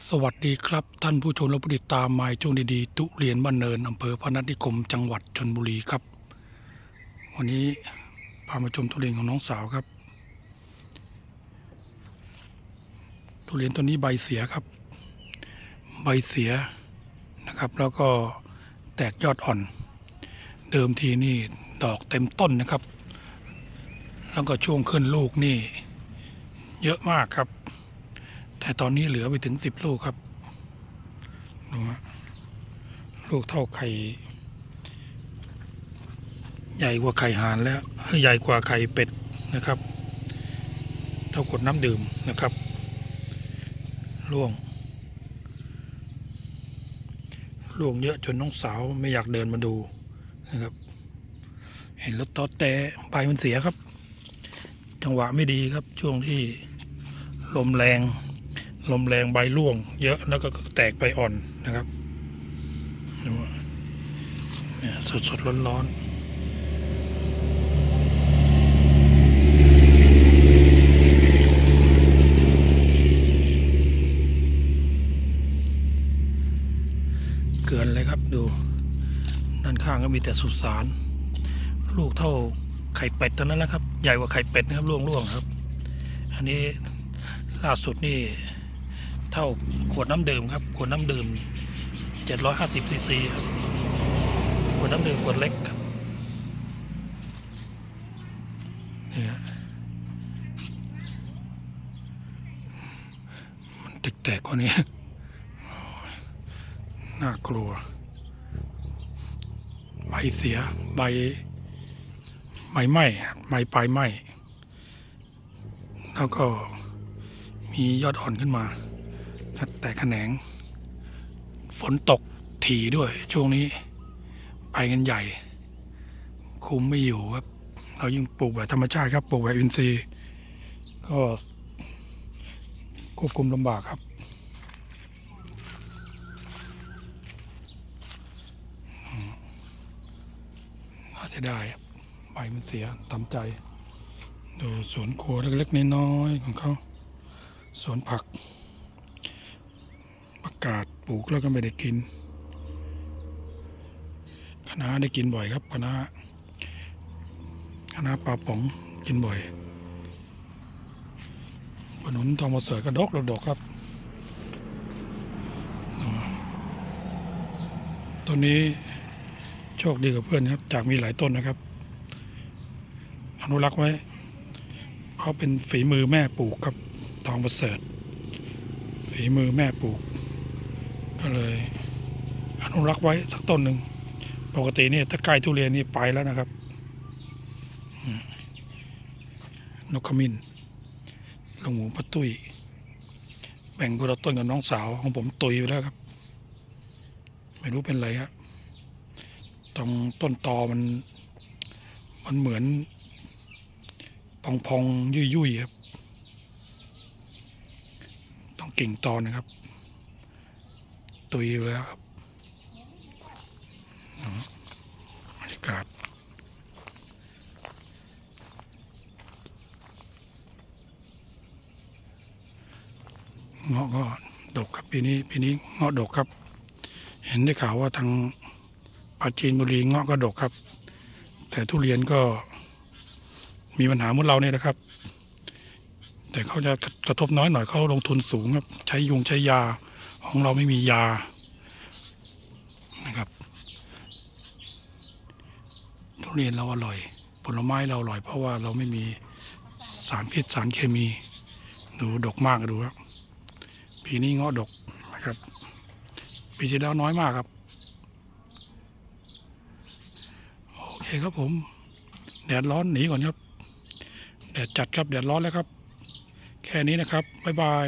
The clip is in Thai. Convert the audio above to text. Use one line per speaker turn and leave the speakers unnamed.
สวัสดีครับ ท่านผู้ชมและผู้ติดตามมายช่วงดีๆ ทุเรียนบ้านเนินอำเภอพนัสนิคมจังหวัดชนบุรีครับ วันนี้พามาชมทุเรียนของน้องสาวครับ ทุเรียนต้นนี้ใบเสียครับ ใบเสียนะครับ แล้วก็แตกยอดอ่อน เดิมทีนี่ดอกเต็มต้นนะครับ แล้วก็ช่วงขึ้นลูกนี่ เยอะมากครับ แต่ตอนนี้เหลือไปถึงสิบลูกครับดูฮะลูกเท่าไข่ใหญ่กว่าไข่ห่านแล้วใหญ่กว่าไข่เป็ดนะครับ เท่าขวดน้ำดื่มนะครับล่วงล่วงเยอะจนน้องสาวไม่อยากเดินมาดูนะครับ เห็นรถตอแต่ใบมันเสียครับ จังหวะไม่ดีครับช่วงที่ลมแรง ลมแรงใบร่วง เยอะแล้วก็แตกใบอ่อนนะครับดูสดสดร้อนร้อนเกินเลยครับดู ด้านข้างก็มีแต่สุสานลูกเท่าไข่เป็ดตอนนั้นแหละครับ ใหญ่กว่าไข่เป็ดนะครับร่วงๆครับ อันนี้ล่าสุดนี่ เท่าขวดน้ำดื่มครับขวดน้ำดื่ม 750ซีซีครับขวดน้ำดื่มขวดเล็กครับนี่ฮะมันแตกๆกว่านี้น่ากลัว ใบเสียใบใบไหม้ครับใบปลายไหม้แล้วก็มียอดอ่อนขึ้นมา แต่แขนง ฝนตกถี่ด้วย ช่วงนี้ ไปกันใหญ่ คุมไม่อยู่ครับ เรายิ่งปลูกแบบธรรมชาติครับปลูกแบบอินทรีย์ ก็ควบคุมลำบากครับ น่าจะได้ใบมันเสียตามใจ ดูสวนครัวเล็กๆน้อยๆของเขาสวนผัก กาศปลูกแล้วก็ไม่ได้กินคณะได้กินบ่อยครับคณะคณะปลาป๋องกินบ่อยขนุนทองมาเสรกระดกระดกครับ ต้นนี้โชคดีกับเพื่อนครับ จากมีหลายต้นนะครับ อนุรักษ์ไว้ เพราะเป็นฝีมือแม่ปลูกครับทองประเสริฐ ฝีมือแม่ปลูก ก็เลยอนุรักษ์ไว้สักต้นหนึ่ง ปกตินี่ถ้าใกล้ทุเรียนนี่ไปแล้วนะครับ นกขมิ้นลงหมูปะตุ้ย แบ่งคนละต้นกับน้องสาวของผมตุยไปแล้วครับ ไม่รู้เป็นไรครับตรงต้นตอมัน มันเหมือนพองพองยุ่ยยุยครับ ต้องกิ่งตอนนะครับ ตุยอยู่แล้วครับอืมบรรยากาศเงาะก็ดกครับปีนี้ปีนี้เงาะดกครับ เห็นได้ข่าวว่าทางปราจีนบุรีเงาะก็ดกครับ แต่ทุเรียนก็มีปัญหาเหมือนเราเนี่ยนะครับ แต่เขาจะกระทบน้อยหน่อยเขาลงทุนสูงครับ ใช้ยุงใช้ยา ของเราไม่มียานะครับ ทุเรียนเราอร่อย ผลไม้เราอร่อย เพราะว่าเราไม่มีสารพิษสารเคมี ดูดกมากดูครับปีนี้เงาะดกนะครับ ปีที่แล้วน้อยมากครับ โอเคครับผม แดดร้อนหนีก่อนครับ แดดจัดครับแดดร้อนแล้วครับ แค่นี้นะครับ บ๊ายบาย